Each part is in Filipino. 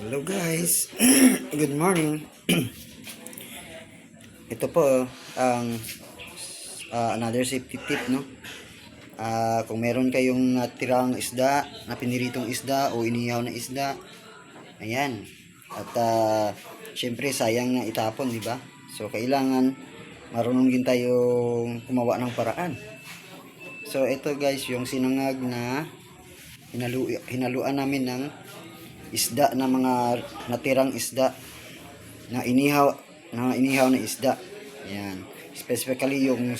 Hello guys. Good morning. Ito po ang ah, another safety tip no. Ah, kung meron kayong natirang isda, na piniritong isda o inihaw na isda, ayan. At ah, syempre sayang na itapon, di ba? So kailangan marunong din tayong gumawa ng paraan. So ito guys, yung sinangag na hinalu hinaluan namin ng isda na mga natirang isda na inihaw na inihaw na isda. Yan. Specifically yung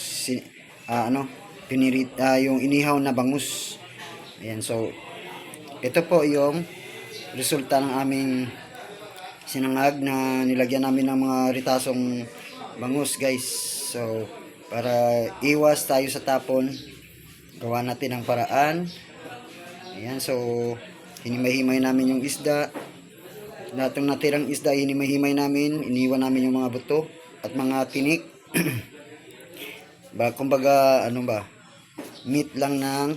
ah, ano pinirit ah, yung inihaw na bangus. Ayan. So ito po yung resulta ng aming sinangag na nilagyan namin ng mga ritasong bangus, guys. So para iwas tayo sa tapon, gawa natin ang paraan. Ayan, so hinimay-himay namin yung isda. Lahat ng natirang isda, hinimay-himay namin. Iniwan namin yung mga buto at mga tinik. ba, kumbaga, ano ba, meat lang ng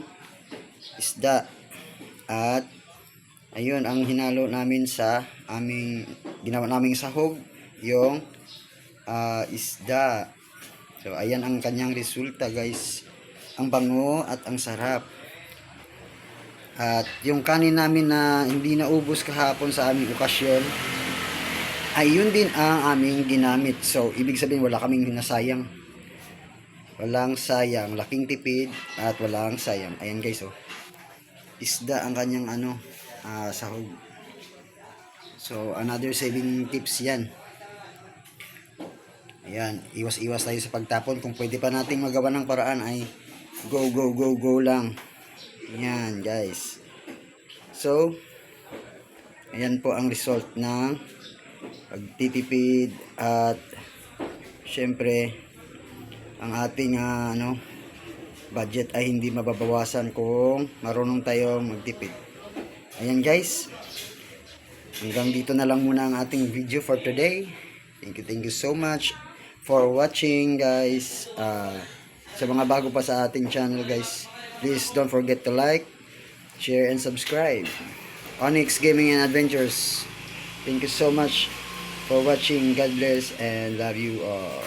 isda. At, ayun, ang hinalo namin sa aming, ginawa naming sahog, yung ah, isda. So, ayan ang kanyang resulta, guys. Ang bango at ang sarap. At yung kanin namin na hindi naubos kahapon sa aming okasyon, ay yun din ang aming ginamit. So, ibig sabihin wala kaming hinasayang. Walang sayang. Laking tipid at walang sayang. Ayan guys, oh. Isda ang kanyang ano, ah, sahog. So, another saving tips yan. Ayan, iwas-iwas tayo sa pagtapon. Kung pwede pa nating magawa ng paraan ay go, go, go, go lang. Yan, guys. So, ayan po ang result ng pagtitipid at syempre ang ating ah, ano budget ay hindi mababawasan kung marunong tayong magtipid. Ayan guys. Hanggang dito na lang muna ang ating video for today. Thank you, thank you so much for watching guys. Ah, sa mga bago pa sa ating channel guys, please don't forget to like, share, and subscribe. Onyx Gaming and Adventures. Thank you so much for watching. God bless and love you all.